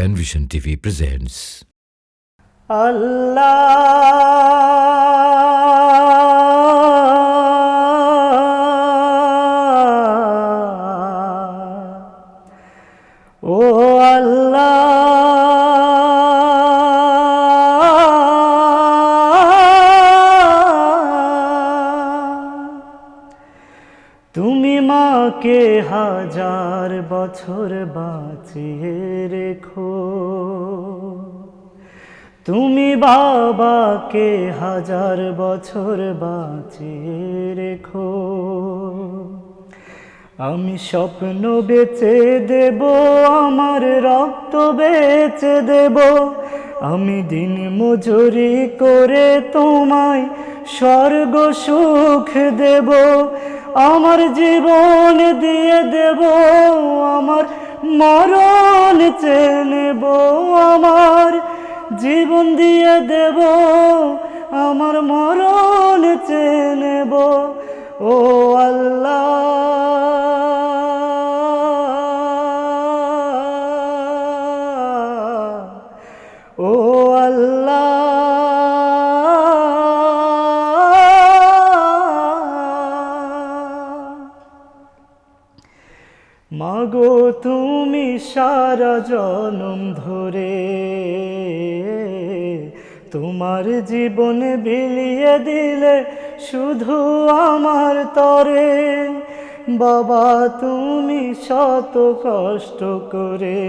Penvision TV presents. Allah. Oh. তুমি মাকে হাজার বছর বাঁচিয়ে রেখো। তুমি বাবাকে হাজার বছর বাঁচিয়ে রেখো। আমি স্বপ্ন বেচে দেব, আমার রক্ত বেচে দেব। আমি দিন মজুরি করে তোমায় স্বর্গ সুখ দেব। আমার জীবন দিয়ে দেব, আমার মরণ চেয়ে নেব, আমার জীবন দিয়ে দেব, আমার মরণ চেয়ে নেব। ও আল্লাহ ও আল্লাহ। মাগো, তুমি সারা জনম ধরে তোমার জীবন বিলিয়ে দিলে শুধু আমার তরে। বাবা, তুমি শত কষ্ট করে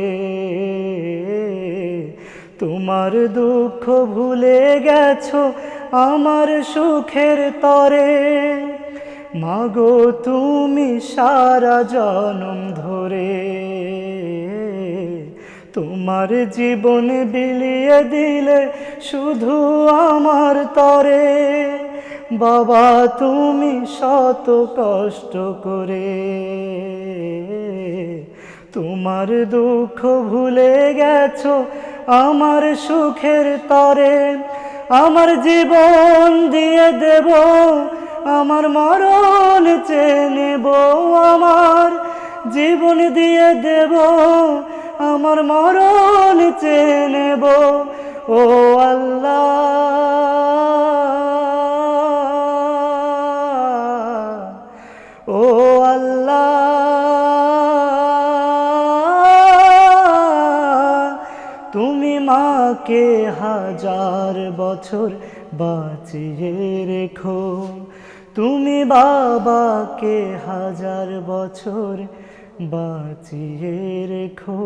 তোমার দুঃখ ভুলে গেছো আমার সুখের তরে। মাগো, তুমি সারা জনম ধরে তোমার জীবন বিলিয়ে দিলে শুধু আমার তরে। বাবা, তুমি শত কষ্ট করে তোমার দুঃখ ভুলে গেছো আমার সুখের তরে। আমার জীবন দিয়ে দেব আমার মরণ চেনে নেব আমার জীবন দিয়ে দেব। আমার মরণ চেনে নেব ও আল্লাহ। তুমি মাকে হাজার বছর বাঁচিয়ে রেখো। তুমি বাবাকে হাজার বছর বাঁচিয়ে রেখো।